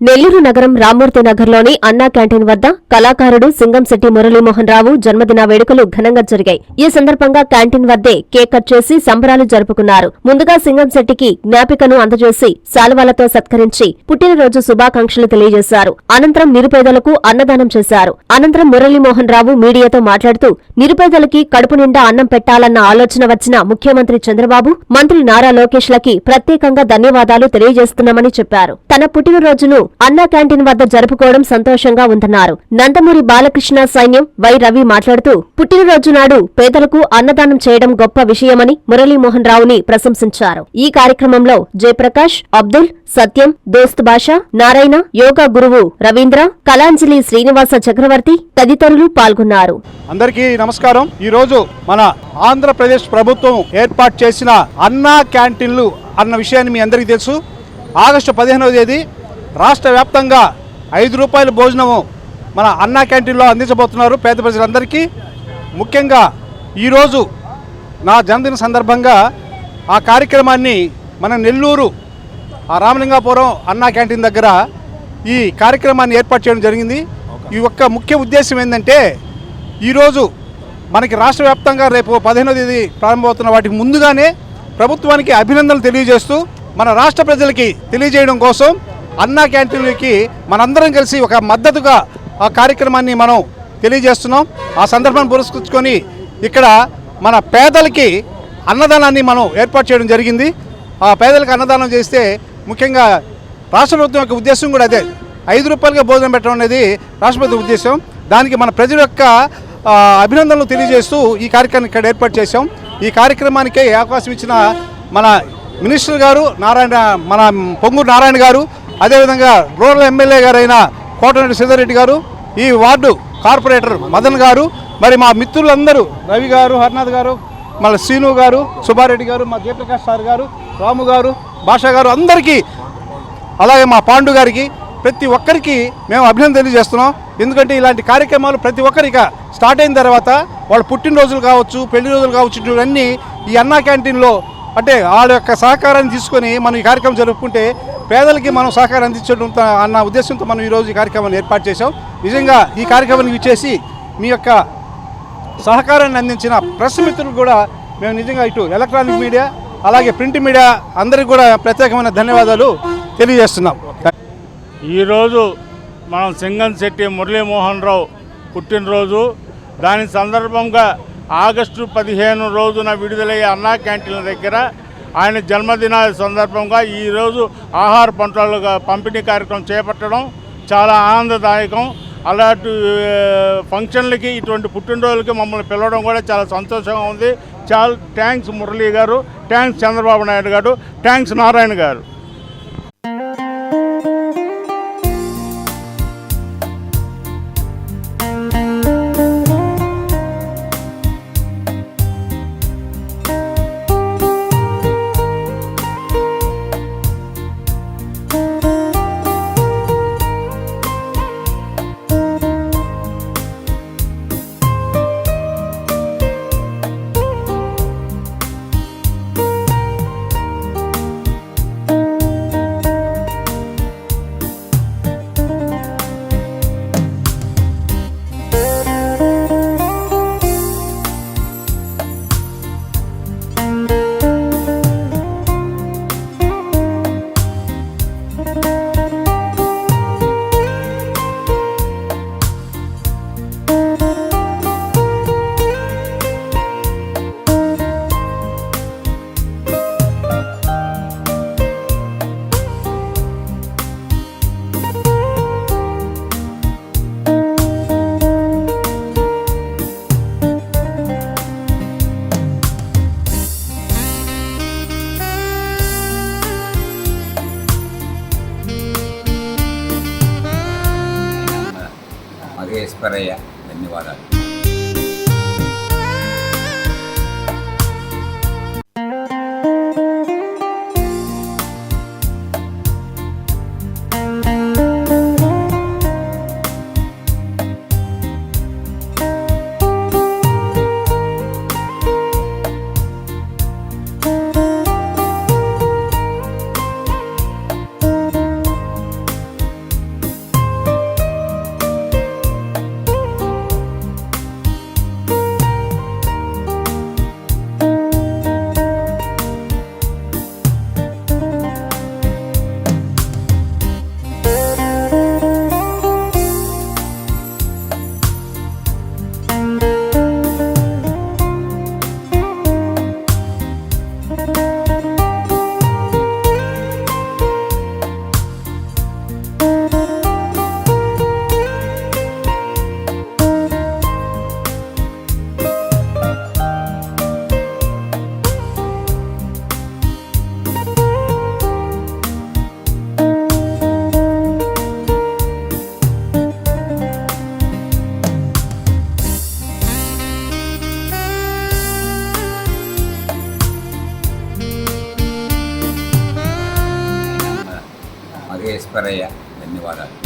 నెల్లూరు నగరం రామ్మూర్తి నగర్లోని అన్నా క్యాంటీన్ వద్ద కళాకారుడు సింగంశెట్టి మురళీమోహన్ రావు జన్మదిన వేడుకలు ఘనంగా జరిగాయి. ఈ సందర్భంగా క్యాంటీన్ వద్దే కేక్ కట్ చేసి సంబరాలు జరుపుకున్నారు. ముందుగా సింగంశెట్టికి జ్ఞాపికను అందజేసి శాలువాలతో సత్కరించి పుట్టినరోజు శుభాకాంక్షలు తెలియజేశారు. అనంతరం నిరుపేదలకు అన్నదానం చేశారు. అనంతరం మురళీమోహన్ రావు మీడియాతో మాట్లాడుతూ నిరుపేదలకి కడుపు నిండా అన్నం పెట్టాలన్న ఆలోచన వచ్చిన ముఖ్యమంత్రి చంద్రబాబు మంత్రి నారా లోకేష్ లకి ప్రత్యేకంగా ధన్యవాదాలు తెలియజేస్తున్నామని చెప్పారు. తన పుట్టినరోజును అన్నా క్యాంటీన్ వద్ద జరుపుకోవడం సంతోషంగా ఉందన్నారు. నందమూరి బాలకృష్ణ సైన్యం వై రవి మాట్లాడుతూ పుట్టినరోజు నాడు పేదలకు అన్నదానం చేయడం గొప్ప విషయమని మురళీమోహన్ రావుని ప్రశంసించారు. ఈ కార్యక్రమంలో జయప్రకాష్ అబ్దుల్ సత్యం దోస్త్ భాష నారాయణ యోగా గురువు రవీంద్ర కళాంజలి శ్రీనివాస చక్రవర్తి తదితరులు పాల్గొన్నారు. అందరికీ నమస్కారం. ఈ రోజు మన ఆంధ్రప్రదేశ్ ప్రభుత్వం ఏర్పాటు చేసిన అన్నా క్యాంటీన్లు అన్న విషయాన్ని మీ అందరికీ తెలుసు. ఆగస్టు పదిహేనవ తేదీ రాష్ట్ర వ్యాప్తంగా ఐదు రూపాయల భోజనము మన అన్నా క్యాంటీన్లో అందించబోతున్నారు పేద ప్రజలందరికీ. ముఖ్యంగా ఈరోజు నా జన్మదిన సందర్భంగా ఆ కార్యక్రమాన్ని మన నెల్లూరు ఆ రామలింగాపురం అన్నా క్యాంటీన్ దగ్గర ఈ కార్యక్రమాన్ని ఏర్పాటు చేయడం జరిగింది. ఈ యొక్క ముఖ్య ఉద్దేశం ఏంటంటే ఈరోజు మనకి రాష్ట్ర వ్యాప్తంగా రేపు పదిహేనో తేదీ ప్రారంభమవుతున్న వాటికి ముందుగానే ప్రభుత్వానికి అభినందనలు తెలియజేస్తూ మన రాష్ట్ర ప్రజలకి తెలియజేయడం కోసం అన్నా క్యాంటీన్లకి మనందరం కలిసి ఒక మద్దతుగా ఆ కార్యక్రమాన్ని మనం తెలియజేస్తున్నాం. ఆ సందర్భాన్ని పురస్కరించుకొని ఇక్కడ మన పేదలకి అన్నదానాన్ని మనం ఏర్పాటు చేయడం జరిగింది. ఆ పేదలకు అన్నదానం చేస్తే ముఖ్యంగా రాష్ట్ర ప్రభుత్వం యొక్క ఉద్దేశం కూడా అదే. ఐదు రూపాయలుగా భోజనం పెట్టడం అనేది రాష్ట్ర ఉద్దేశం. దానికి మన ప్రజల యొక్క అభినందనలు తెలియజేస్తూ ఈ కార్యక్రమాన్ని ఇక్కడ ఏర్పాటు చేశాం. ఈ కార్యక్రమానికి అవకాశం ఇచ్చిన మన మినిస్టర్ గారు నారాయణ మన పొంగూరు నారాయణ గారు అదేవిధంగా రూరల్ ఎమ్మెల్యే గారైన కోటరెడ్డి శ్రీధర్రెడ్డి గారు ఈ వార్డు కార్పొరేటర్ మదన్ గారు మరి మా మిత్రులందరూ రవి గారు హర్నాథ్ గారు మళ్ళీ శ్రీను గారు సుబ్బారెడ్డి గారు మా జయప్రకాష్ సార్ గారు రాము గారు భాషా గారు అందరికీ అలాగే మా పాండు గారికి ప్రతి ఒక్కరికి మేము అభినందన తెలియజేస్తున్నాం. ఎందుకంటే ఇలాంటి కార్యక్రమాలు ప్రతి ఒక్కరికి స్టార్ట్ అయిన తర్వాత వాళ్ళ పుట్టినరోజులు కావచ్చు పెళ్ళి రోజులు కావచ్చు ఇవన్నీ ఈ అన్నా క్యాంటీన్లో అంటే వాళ్ళ యొక్క సహకారాన్ని తీసుకొని మనం ఈ కార్యక్రమం జరుపుకుంటే పేదలకి మనం సహకారం అందించడం అన్న ఉద్దేశంతో మనం ఈరోజు ఈ కార్యక్రమాన్ని ఏర్పాటు చేసాం నిజంగా ఈ కార్యక్రమానికి ఇచ్చేసి మీ యొక్క సహకారాన్ని అందించిన ప్రెస్ మిత్రులు కూడా మేము నిజంగా ఇటు ఎలక్ట్రానిక్ మీడియా అలాగే ప్రింట్ మీడియా అందరికీ కూడా ప్రత్యేకమైన ధన్యవాదాలు తెలియజేస్తున్నాం. ఈరోజు మనం సింగన్ శెట్టి మురళీమోహన్ రావు పుట్టినరోజు. దాని సందర్భంగా ఆగస్టు పదిహేను రోజున విడుదలయ్యే అన్నా క్యాంటీన్ల దగ్గర ఆయన జన్మదిన సందర్భంగా ఈరోజు ఆహార పంటలు పంపిణీ కార్యక్రమం చేపట్టడం చాలా ఆనందదాయకం. అలాంటి ఫంక్షన్లకి ఇటువంటి పుట్టినరోజులకి మమ్మల్ని పిలవడం కూడా చాలా సంతోషంగా ఉంది. చాలా థ్యాంక్స్ మురళీ గారు థ్యాంక్స్ చంద్రబాబు నాయుడు గారు థ్యాంక్స్ నారాయణ గారు. మహేశ్వరయ్య ధన్యవాదాలు మహేశ్వరయ్య ధన్యవాదాలు